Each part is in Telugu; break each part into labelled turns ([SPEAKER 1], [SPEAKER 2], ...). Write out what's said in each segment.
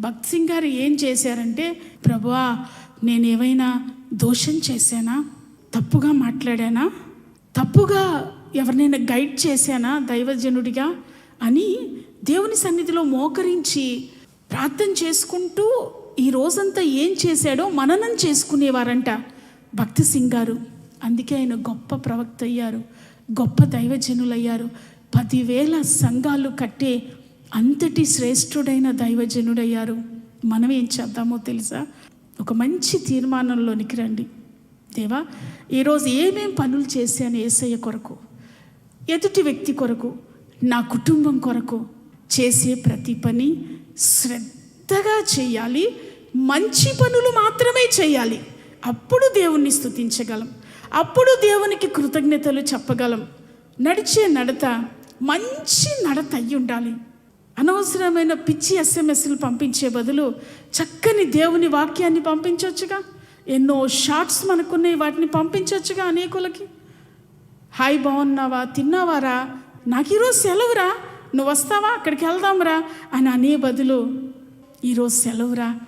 [SPEAKER 1] భక్త్ సింగ్ గారు ఏం చేశారంటే ప్రభువా నేను దోషం చేశానా? తప్పుగా మాట్లాడానా? తప్పుగా ఎవరినైనా గైడ్ చేశానా దైవజనుడిగా? అని దేవుని సన్నిధిలో మోకరించి ప్రార్థన చేసుకుంటూ ఈ రోజంతా ఏం చేశాడో మననం చేసుకునేవారంట భక్తి సింగ్ గారు. అందుకే ఆయన గొప్ప ప్రవక్త అయ్యారు గొప్ప దైవజనులయ్యారు. పదివేల సంఘాలు కట్టే అంతటి శ్రేష్ఠుడైన దైవజనుడయ్యారు. మనం ఏం చేద్దామో తెలుసా? ఒక మంచి తీర్మానంలోనికి రండి. దేవా ఈరోజు ఏమేం పనులు చేశాను ఏసయ్య కొరకు? ఎదుటి వ్యక్తి కొరకు? నా కుటుంబం కొరకు? చేసే ప్రతి పని శ్రద్ధగా చేయాలి. మంచి పనులు మాత్రమే చేయాలి. అప్పుడు దేవుణ్ణి స్థుతించగలం అప్పుడు దేవునికి కృతజ్ఞతలు చెప్పగలం. నడిచే నడత మంచి నడత అయి ఉండాలి అనవసరమైన పిచ్చి ఎస్ఎంఎస్లు పంపించే బదులు చక్కని దేవుని వాక్యాన్ని పంపించవచ్చుగా ఎన్నో షార్ట్స్ మనకున్నాయి వాటిని పంపించవచ్చుగా అనేకులకి. హాయ్ బాగున్నావా? తిన్నావారా? నాకు ఈరోజు సెలవురా. నువ్వు వస్తావా? అక్కడికి వెళ్దాంరా అని అనే బదులు ఈరోజు సెలవురా.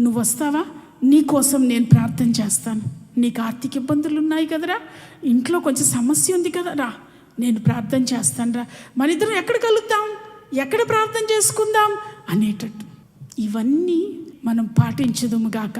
[SPEAKER 1] నువ్వు వస్తావా? నీకోసం నేను ప్రార్థన చేస్తాను. నీకు ఆర్థిక ఇబ్బందులు ఉన్నాయి కదరా? ఇంట్లో కొంచెం సమస్య ఉంది కదా. రా నేను ప్రార్థన చేస్తాను రా మన ఇద్దరం ఎక్కడ కలుద్దాం? ఎక్కడ ప్రార్థన చేసుకుందాం అనేటట్టు. ఇవన్నీ మనం పాటించదుము గాక.